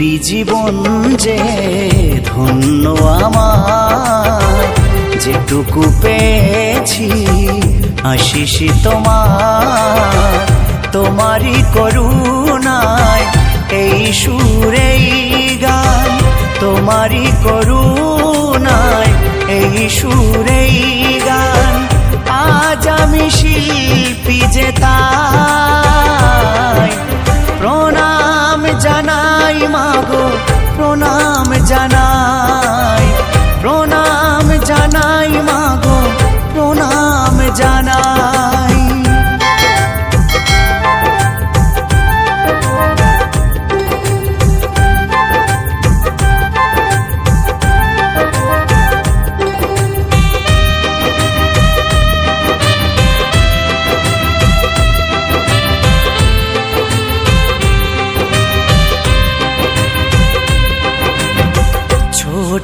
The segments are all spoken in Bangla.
শিল্পী জীবন যে ধন্য আমার, যেটুকু পেয়েছি আশিস তোমার, তোমারই করুণায় এই সুরেই গান, তোমারই করুণায় এই সুরেই গান। আজ আমি শিল্পী যে মাগো প্রণাম জানাই।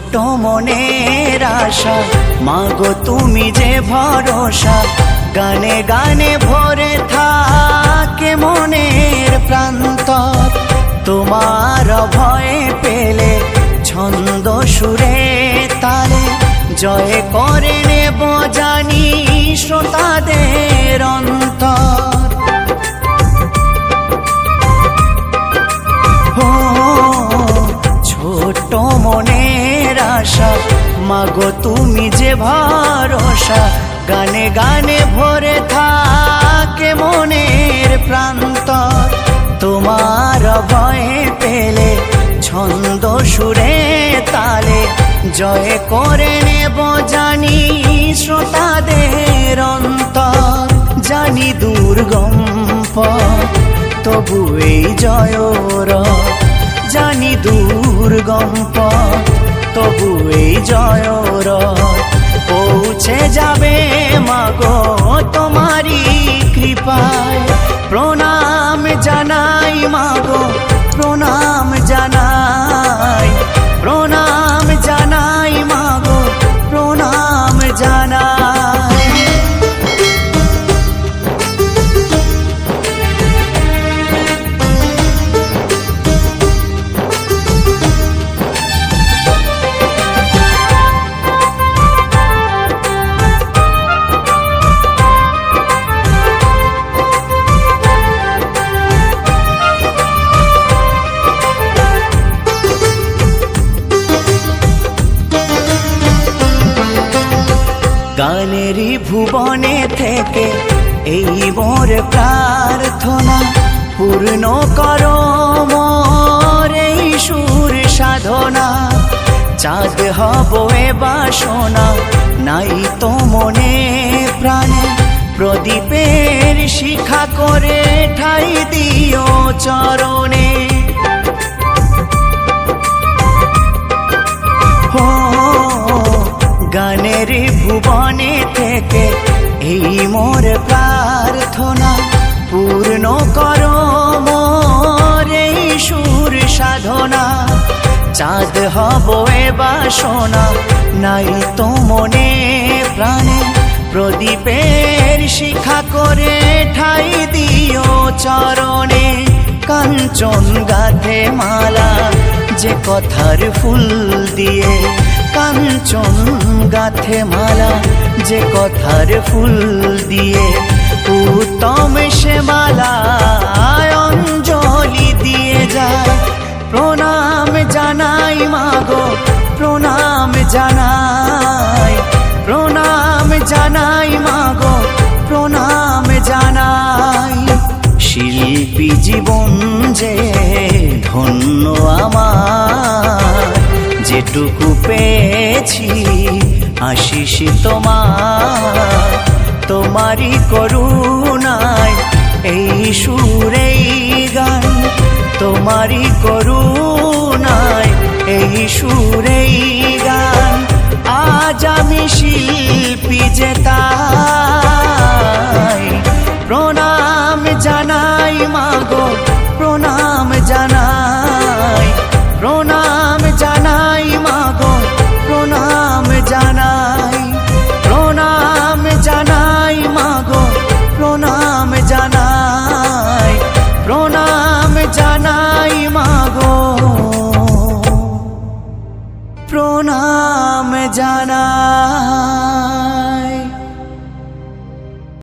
ছোট মনের আশা। মাগো, তুমি যে ভরসা, গানে গানে ভরে থাকে মনের প্রান্ত তোমার ভয়ে পেলে ছন্দ সুরে তালে, জয় আশা মাগো, তুমি যে ভরসা, গানে গানে ভরে থাকে মনের প্রান্ত তোমার ভয়ে পেলে ছন্দ সুরে তালে, জয় করে নেব জানি শ্রোতাদের অন্তর। জানি দুর্গম পথ, তবু এই জয়র, জানি দুর্গম পথ। তবু এই জয়র পৌঁছে যাবে মাগো তোমারি কৃপায়। প্রণাম জানাই মাগো প্রণাম গানেরই ভুবনে থেকে এই মোর প্রার্থনা পূর্ণ করো এই সুর সাধনা। চাঁদ হব এ বাসনা, নাই তো মনে প্রাণে। প্রদীপের শিখা করে ঠাই দিও চরণে। গানের ভুবনে থেকে এই মোর প্রার্থনা পূর্ণ করো মোর এই সুর সাধনা। চাঁদ হব এ বাসনা, নাই তো মনে প্রাণে। প্রদীপের শিখা করে ঠাই দিও চরণে। কাঞ্চন গাধে মালা, যে কথার ফুল দিয়ে কাঞ্চন গাথে মালা, যে কথার ফুল দিয়ে উত্তম সে মালা অঞ্জলি দিয়ে যায়। প্রণাম জানাই মাগো প্রণাম জানাই প্রণাম জানাই মাগো প্রণাম জানাই। শিল্পী জীবন যে ধন্য আমার, যেটুকু পেয়েছি আশিস তোমার, তোমারই করুণায়, এই সুরেই গান, তোমারই করুণায়, এই সুরেই গান। আজ আমি শিল্পী যে তাই, প্রণাম জানাই জানাই